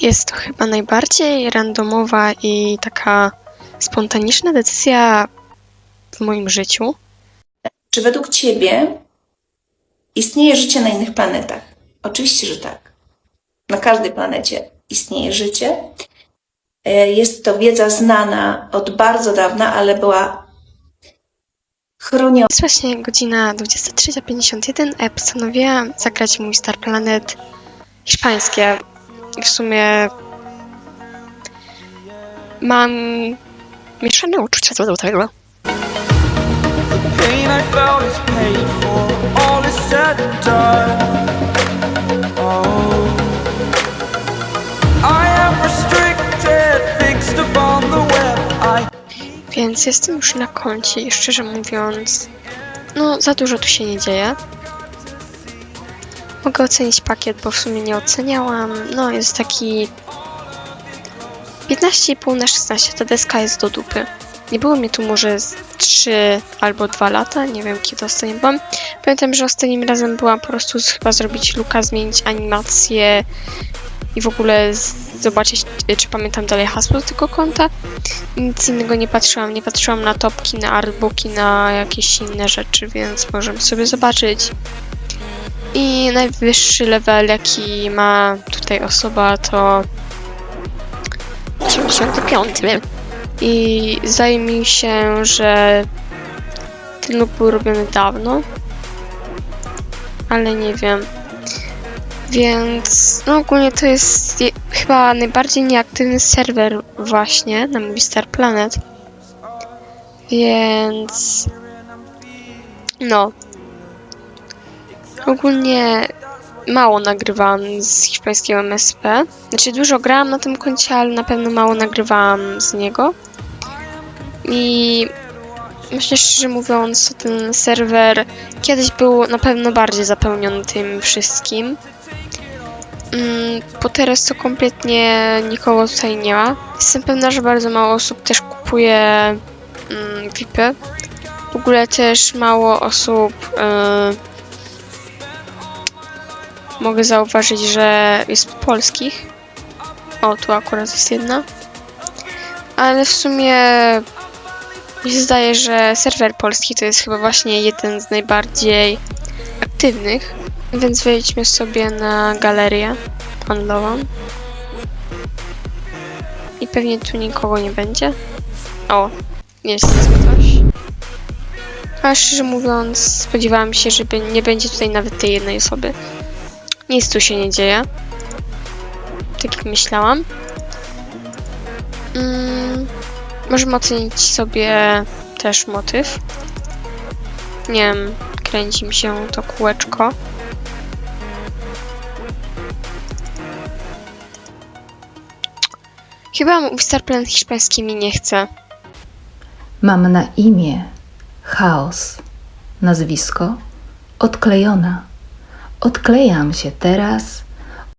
Jest to chyba najbardziej randomowa i taka spontaniczna decyzja w moim życiu. Czy według Ciebie istnieje życie na innych planetach? Oczywiście, że tak. Na każdej planecie istnieje życie. E, Jest to wiedza znana od bardzo dawna, ale była chroniona. Jest właśnie godzina 23.51, a ja postanowiłam zagrać mój Star Planet hiszpańskie. I w sumie mam mieszane uczucia co do tego. Więc jestem już na koncie i szczerze mówiąc, no za dużo tu się nie dzieje. Mogę ocenić pakiet, bo w sumie nie oceniałam. No jest taki 15,5 na 16, ta deska jest do dupy. Nie było mnie tu może z 3 albo 2 lata, nie wiem kiedy ostatnio byłam. Pamiętam, że ostatnim razem byłam po prostu z- chyba zrobić luka, zmienić animację i w ogóle z- zobaczyć, czy pamiętam dalej hasło do tego konta nic innego nie patrzyłam. Nie patrzyłam na topki, na artbooki, na jakieś inne rzeczy, więc możemy sobie zobaczyć. I najwyższy level, jaki ma tutaj osoba, to 85. I zdaje mi się, że ten loop był robiony dawno, ale nie wiem. Więc no ogólnie to jest je, chyba najbardziej nieaktywny serwer właśnie na Star Planet. Więc no. Ogólnie mało nagrywałam z hiszpańskiego MSP. Znaczy dużo grałam na tym koncie, ale na pewno mało nagrywałam z niego. I myślę szczerze mówiąc, ten serwer kiedyś był na pewno bardziej zapełniony tym wszystkim. Mm, bo teraz to kompletnie nikogo tutaj nie ma. Jestem pewna, że bardzo mało osób też kupuje mm, VIPy. W ogóle też mało osób y, mogę zauważyć, że jest polskich. O, tu akurat jest jedna. Ale w sumie mi się zdaje, że serwer polski to jest chyba właśnie jeden z najbardziej aktywnych. Więc wejdźmy sobie na galerię handlową. I pewnie tu nikogo nie będzie. O, jest ktoś. Ale szczerze mówiąc, spodziewałam się, że nie będzie tutaj nawet tej jednej osoby. Nic tu się nie dzieje. Tak jak myślałam. Mm, możemy ocenić sobie też motyw. Nie wiem, kręci mi się to kółeczko. Chyba mój Star Planet hiszpański mi nie chce. Mam na imię Chaos. Nazwisko odklejona. Odklejam się teraz